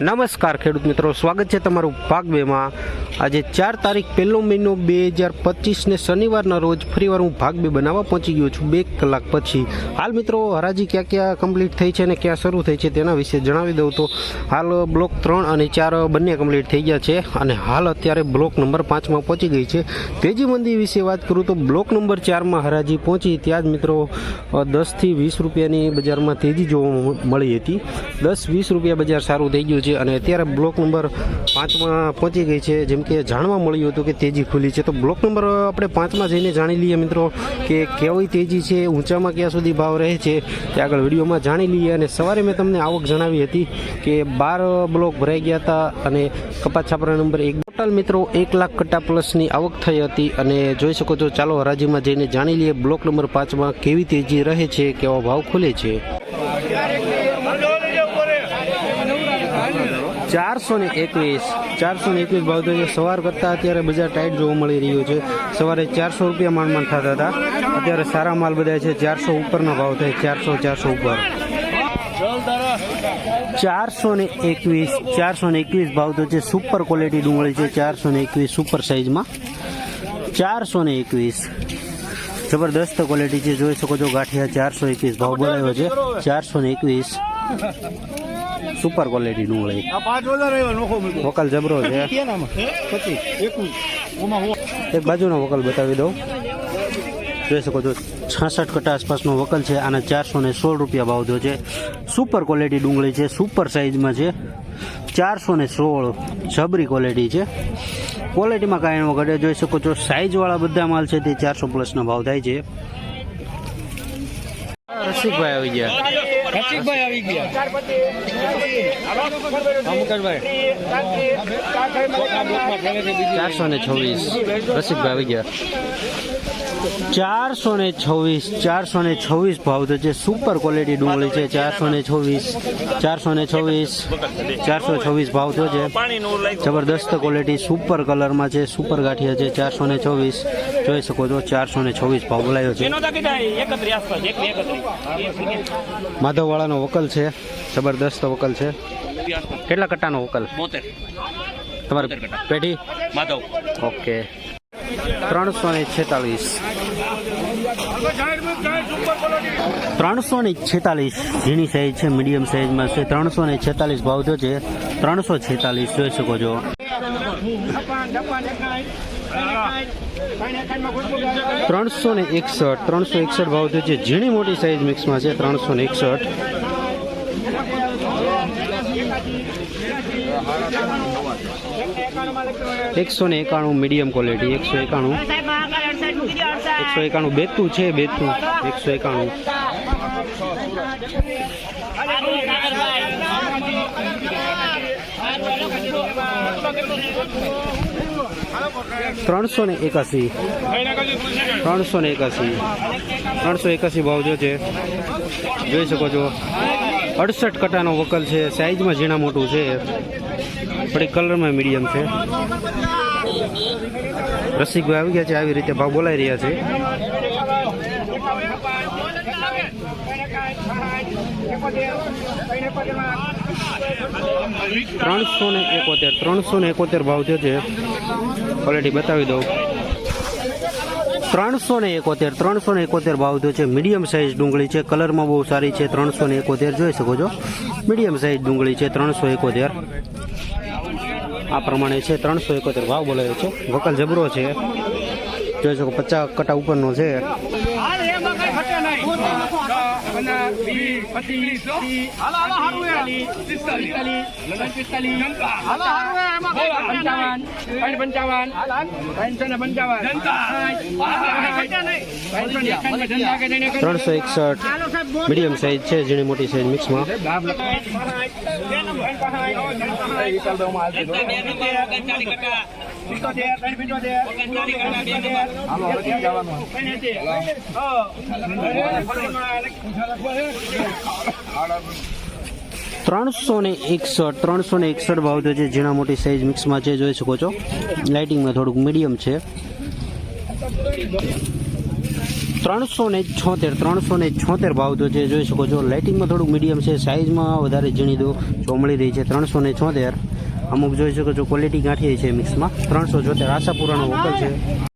નમસ્કાર ખેડૂત મિત્રો, સ્વાગત છે તમારું ભાગ બેમાં. આજે ચાર તારીખ પહેલો મહિનો બે હજાર પચીસને શનિવારના રોજ ફરીવાર હું ભાગ બે બનાવવા પહોંચી ગયો છું બે કલાક પછી. હાલ મિત્રો, હરાજી ક્યાં ક્યાં કમ્પ્લીટ થઈ છે અને ક્યાં શરૂ થઈ છે તેના વિશે જણાવી દઉં તો, હાલ બ્લોક ત્રણ અને ચાર બંને કમ્પ્લીટ થઈ ગયા છે અને હાલ અત્યારે બ્લોક નંબર પાંચમાં પહોંચી ગઈ છે. તેજી મંદી વિશે વાત કરું તો બ્લોક નંબર ચારમાં હરાજી પહોંચી ત્યાં જ મિત્રો દસથી વીસ રૂપિયાની બજારમાં તેજી જોવા મળી હતી. દસ વીસ રૂપિયા બજાર સારું થઈ ગયું છે અને અત્યારે બ્લોક નંબર પાંચમાં પહોંચી ગઈ છે. જેમ કે જાણવા મળ્યું હતું કે તેજી ખુલી છે. તો બ્લોક નંબર આપણે પાંચમાં જઈને જાણી લઈએ મિત્રો કે કેવી તેજી છે, ઊંચામાં ક્યાં સુધી ભાવ રહે છે તે આગળ વિડીયોમાં જાણી લઈએ. અને સવારે મેં તમને આવક જણાવી હતી કે બાર બ્લોક ભરાઈ ગયા હતા અને કપાસ છાપરા નંબર એક. ટોટલ મિત્રો એક લાખ કટ્ટા પ્લસની આવક થઈ હતી અને જોઈ શકો છો, ચાલો હરાજીમાં જઈને જાણી લઈએ બ્લોક નંબર પાંચમાં કેવી તેજી રહે છે, કેવા ભાવ ખુલે છે. ચારસો ને એકવીસ, ચારસો ને એકવીસ ભાવ તો સવાર કરતાં અત્યારે બજાર ટાઈટ જોવા મળી રહ્યું છે. સવારે ચારસો રૂપિયા માંડ માંડ થતા હતા. અત્યારે સારા માલ બધા છે. ચારસો ઉપરના ભાવ થાય. ચારસો ચારસો ઉપર. ચારસો ને એકવીસ, ચારસો ને એકવીસ ભાવ તો છે સુપર ક્વોલિટી ડુંગળી છે. ચારસો ને એકવીસ સુપર સાઇઝમાં ચારસો ને એકવીસ. જબરદસ્ત ક્વોલિટી છે. જોઈ શકો છો ગાંઠિયા ચારસો એકવીસ ભાવ બોલાયો છે. ચારસો ને એકવીસ. સુપર ક્વોલિટી નોખો મૂક્યો. વકલ જબરો છે. એક બાજુનો વકલ બતાવી દઉં. જોઈ શકો છો છાસઠ કટા આસપાસનો વકલ છે. આના ચારસો ને સોળ રૂપિયા ભાવ થયો છે. સુપર ક્વોલિટી ડુંગળી છે. સુપર સાઇઝમાં છે. ચારસો ને સોળ જબરી ક્વોલિટી છે. ક્વોલિટીમાં કાંઈ ન વગડે જોઈ શકો છો સાઇઝવાળા બધા માલ છે. તે ચારસો પ્લસનો ભાવ થાય છે. રસિકભાઈ આવી ગયા. રસિકભાઈ આવી ગયા. ચારસો ને છવ્વીસ. રસિકભાઈ આવી ગયા. ચારસો ને છવ્વીસ ચારસો ને છવ્વીસ ભાવ તો છે સુપર ક્વોલિટી ડુંગળી છે ચારસો ને છવ્વીસ ચારસો ને છવ્વીસ ચારસો છવ્વીસ ભાવ તો છે. જબરદસ્ત ક્વોલિટી સુપર કલરમાં છે સુપર ગાંઠિયા છે ચારસો ને છવ્વીસ. જોઈ શકો છો ચારસો ને છવ્વીસ ભાવ બોલાયો છે. માધવવાળાનો વકલ છે જબરદસ્ત વકલ છે. કેટલા કટ્ટાનો વકલ? તમારી પેઢી? માધવ. ઓકે. ત્રણસો ને છેતાલીસ. ત્રણસો ને છેતાલીસ ઝીણી સાઈઝ છે મીડિયમ સાઈઝમાં છે. ત્રણસો ને છેતાલીસ ભાવ થયો છે. ત્રણસો છેતાલીસ જોઈ શકો છો. ત્રણસો ને એકસઠ, ત્રણસો એકસઠ ભાવ થયો છે. ઝીણી મોટી સાઈઝ મિક્સમાં છે, ત્રણસો ને એકસઠ. એકસો ને એકાણું મીડિયમ ક્વોલિટી એકસો એકાણું. એકસો એકાણું બેતું છે, બેતું. એકસો એકાણું. ત્રણસો ને એકાસી ત્રણસો ને એકાસી ત્રણસો એકાસી ભાવ જો છે. જોઈ શકો છો. અડસઠ કટાનો વકલ છે. સાઈઝમાં ઝીણા મોટું છે. થોડી કલરમાં મીડિયમ છે. રસિકભાઈ આવી ગયા છે, આવી રીતે ભાવ બોલાઈ રહ્યા છે. ત્રણસો ને એકોતેર, ત્રણસો ને એકોતેર ભાવ થયો છે. ક્વોલિટી બતાવી દઉં. ત્રણસો ને એકોતેર, ત્રણસો ને એકોતેર ભાવ થયો છે. મીડિયમ સાઇઝ ડુંગળી છે, કલરમાં બહુ સારી છે. ત્રણસો ને એકોતેર, જોઈ શકો છો. મીડિયમ સાઇઝ ડુંગળી છે, ત્રણસો એકોતેર. આ પ્રમાણે છે, ત્રણસો એકોતેર ભાવ બોલાયો છે. વકલ જબરો છે. જોઈ શકો પચાસ કટા ઉપરનો છે. ત્રણસો એકસઠ મીડિયમ સાઇઝ છે જેની મોટી સાઇઝ મિક્સમાં ત્રણસો ને એકસઠ ત્રણસો ને એકસઠ ભાવ થયો છે. ઝીણા મોટી સાઈઝ મિક્સમાં છે જોઈ શકો છો. લાઇટિંગમાં થોડુંક મીડિયમ છે. ત્રણસો ને છોતેર ત્રણસો ને છોતેર ભાવ તો છે જોઈ શકો છો. લાઇટિંગમાં થોડુંક મીડિયમ છે. સાઇઝમાં વધારે ઝીણી દો જોવા મળી રહી છે. ત્રણસો ને છોતેર. અમુક જોઈ શકો છો ક્વોલિટી ગાંઠી છે મિક્સમાં ત્રણસો જોતેર આશાપુરાનો વોકલ છે.